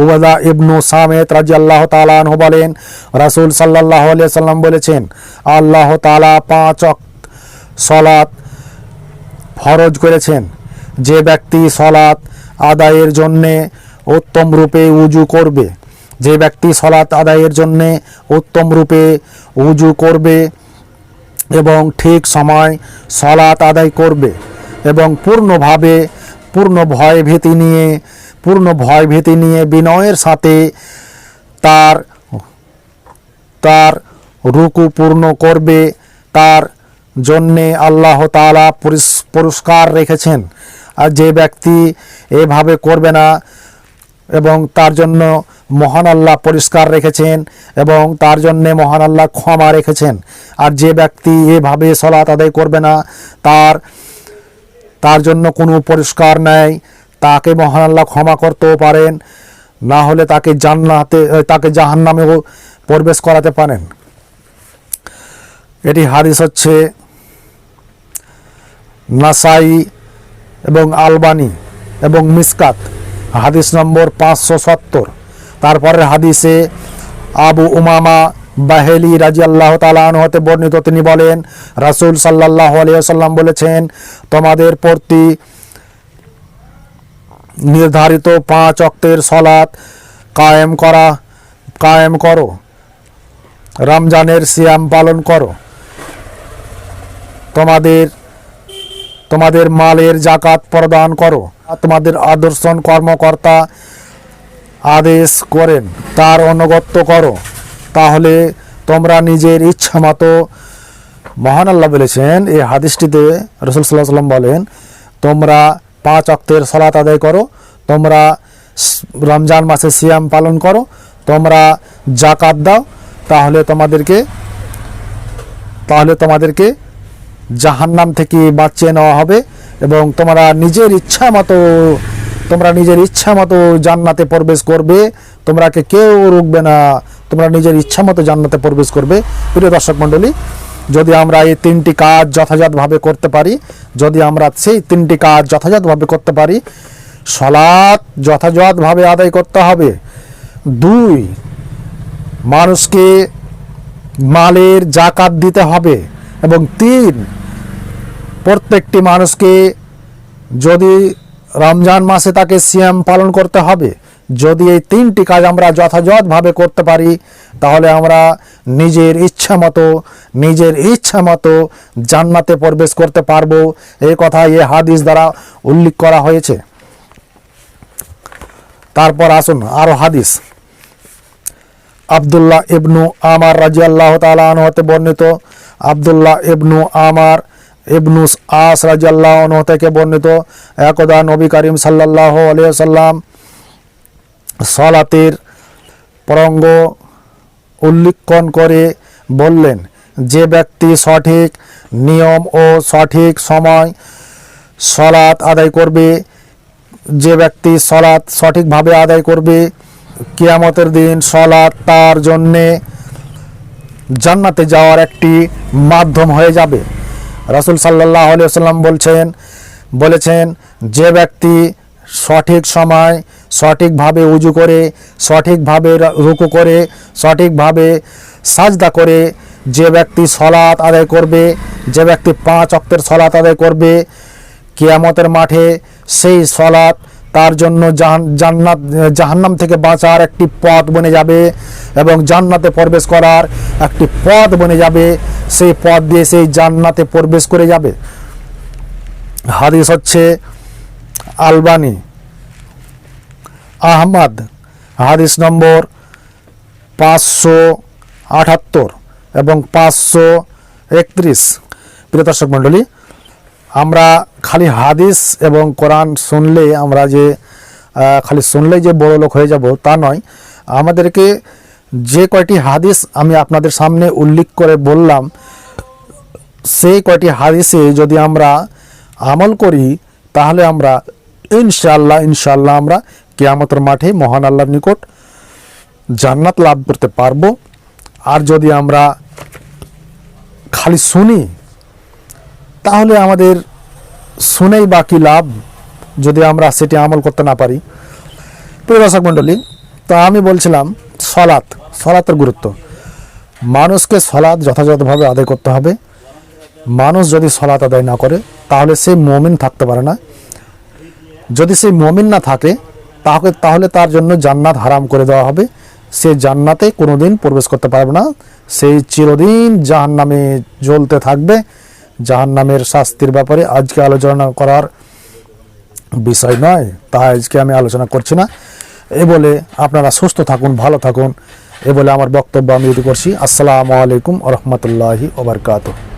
উবাদা ইবনু সামেত রাজি আল্লাহ তালাহ বলেন, রাসুল সাল্লাহ সাল্লাম বলেছেন, আল্লাহ তালা পাঁচ সলাৎ ফরজ করেছেন। যে ব্যক্তি সলাৎ আদায়ের জন্যে উত্তম রূপে উজু করবে, যে ব্যক্তি সলাৎ আদায়ের জন্যে উত্তম রূপে উজু করবে এবং ঠিক সময় সলাৎ আদায় করবে এবং পূর্ণভাবে, পূর্ণ ভয় ভীতি নিয়ে পূর্ণ ভয় ভীতি নিয়ে বিনয়ের সাথে তার তার রুকু পূর্ণ করবে, তার জন্যে আল্লাহ তালা পুরস্কার রেখেছেন। আর যে ব্যক্তি এভাবে করবে না এবং তার জন্য মহান আল্লাহ পরিষ্কার রেখেছেন এবং তার জন্যে মহান আল্লাহ ক্ষমা রেখেছেন। আর যে ব্যক্তি এভাবে সলাত আদায় করবে না, তার তার জন্য কোনো পরিষ্কার নেই। তাকে মহান আল্লাহ ক্ষমা করতেও পারেন, না হলে তাকে জান্নাতে তাকে জাহান্নামেও প্রবেশ করাতে পারেন। এটি হাদিস হচ্ছে নাসাই এবং আলবানি এবং মিসকাত, হাদিস নম্বর পাঁচশো সত্তর। তারপরের হাদিসে আবু উমামা বাহেলি রাজি আল্লাহ হতে বর্ণিত, তিনি বলেন, রাসুল সাল্লাহ আলিয়াল্লাম বলেছেন, তোমাদের প্রতি নির্ধারিত পাঁচ অক্তের সলাৎ কায়েম করা, কায়েম করো। রমজানের সিয়াম পালন করো। তোমাদের তোমাদের মালের জাকাত প্রদান করো। তোমাদের আদর্শন কর্মকর্তা আদেশ করেন, তার অনুগত্য করো। তাহলে তোমরা নিজের ইচ্ছা মতো, মহান আল্লাহ বলেছেন, এই হাদিসটিতে রসুল সাল্লাহ সাল্লাম বলেন, তোমরা পাঁচ অক্তের সলাত আদায় করো। তোমরা রমজান মাসে সিয়াম পালন করো। তোমরা জাকাত দাও। তাহলে তোমাদেরকে তাহলে তোমাদেরকে জাহান্নাম থেকে বাঁচিয়ে নেওয়া হবে এবং তোমরা নিজের ইচ্ছা মতো, তোমরা নিজের ইচ্ছা মতো জান্নাতে প্রবেশ করবে। তোমরাকে কেউ রুখবে না। তোমরা নিজের ইচ্ছা মতো জান্নাতে প্রবেশ করবে। প্রিয় দর্শক মণ্ডলী যদি আমরা এই তিনটি কাজ যথাযথভাবে করতে পারি, যদি আমরা সেই তিনটি কাজ যথাযথভাবে করতে পারি সলাৎ যথাযথভাবে আদায় করতে হবে। দুই, মানুষকে মালের জাকাত দিতে হবে। এবং তিন, প্রত্যেকটি মানুষকে যদি রমজান মাসে তাকে সিয়াম পালন করতে হবে, যদি এই তিনটি কাজ আমরা যথাযথভাবে করতে পারি, তাহলে আমরা নিজের ইচ্ছা মতো, নিজের ইচ্ছা মতো জান্নাতে প্রবেশ করতে পারব। এই কথা এ হাদিস দ্বারা উল্লেখ করা হয়েছে। তারপর আসুন আরও হাদিস। আবদুল্লাহ ইবনু আমার রাজি আল্লাহ তালান হতে বর্ণিত। আবদুল্লাহ ইবনু আমার ইবনু আস রাজি আল্লাহ থেকে বর্ণিত। একদা নবী করিম সাল্লাহ আলিয়াল্লাম সলাতের প্রঙ্গ উল্লেখন করে বললেন, যে ব্যক্তি সঠিক নিয়ম ও সঠিক সময় সলাৎ আদায় করবে, যে ব্যক্তি সলাৎ সঠিকভাবে আদায় করবে, কিয়ামতের দিন সলাৎ তার জন্যে জান্নাতে যাওয়ার একটি মাধ্যম হয়ে যাবে। রাসুল সাল্লাহ সাল্লাম বলছেন, বলেছেন, যে ব্যক্তি সঠিক সময়, সঠিকভাবে উজু করে, সঠিকভাবে রুকু করে, সঠিকভাবে সাজদা করে যে ব্যক্তি সলাৎ আদায় করবে, যে ব্যক্তি পাঁচ অক্তের সলাৎ আদায় করবে, কিয়ামতের মাঠে সেই সলাৎ তার জন্য জান্নাত, জাহান্নাম থেকে বাঁচার একটি পথ বনে যাবে এবং জান্নাতে প্রবেশ করার একটি পথ বনে যাবে। সেই পথ দিয়ে সেই জান্নাতে প্রবেশ করে যাবে। হাদিস হচ্ছে আলবানি, আহমদ, হাদিস নম্বর পাঁচশো আটাত্তর এবং পাঁচশো একত্রিশ। প্রিয় দর্শক মণ্ডলী, আমরা খালি হাদিস এবং কোরআন শুনলে আমরা যে খালি শুনলেই যে বড় লোক হয়ে যাব তা নয়। আমাদেরকে যে কয়টি হাদিস আমি আপনাদের সামনে উল্লেখ করে বললাম, সেই কয়টি হাদিসে যদি আমরা আমল করি, তাহলে আমরা ইনশাল্লাহ ইনশাল্লাহ আমরা কেয়ামতের মাঠে মহান আল্লাহর নিকট জান্নাত লাভ করতে পারব। আর যদি আমরা খালি শুনি, তাহলে আমাদের শুনেই বাকি লাভ যদি আমরা সেটি আমল করতে না পারি। প্রিয় দর্শক মণ্ডলী, তা আমি বলছিলাম সলাৎ, সলাতের গুরুত্ব। মানুষকে সলাৎ যথাযথভাবে আদায় করতে হবে। মানুষ যদি সলাৎ আদায় না করে, তাহলে সে মমিন থাকতে পারে না। যদি সেই মমিন না থাকে, তাহলে তাহলে তার জন্য জান্নাত হারাম করে দেওয়া হবে। সে জান্নাতে কোনোদিন প্রবেশ করতে পারবে না। সেই চিরদিন জাহান নামে জ্বলতে থাকবে। জাহান নামের শাস্তির ব্যাপারে আজকে আলোচনা করার বিষয় নয়, তা আজকে আমি আলোচনা করছি না। এ বলে আপনারা সুস্থ থাকুন, ভালো থাকুন। এ বলে আমার বক্তব্য আমি করছি। আসসালামু আলাইকুম রহমতুল্লাহি ওবরকাতুহ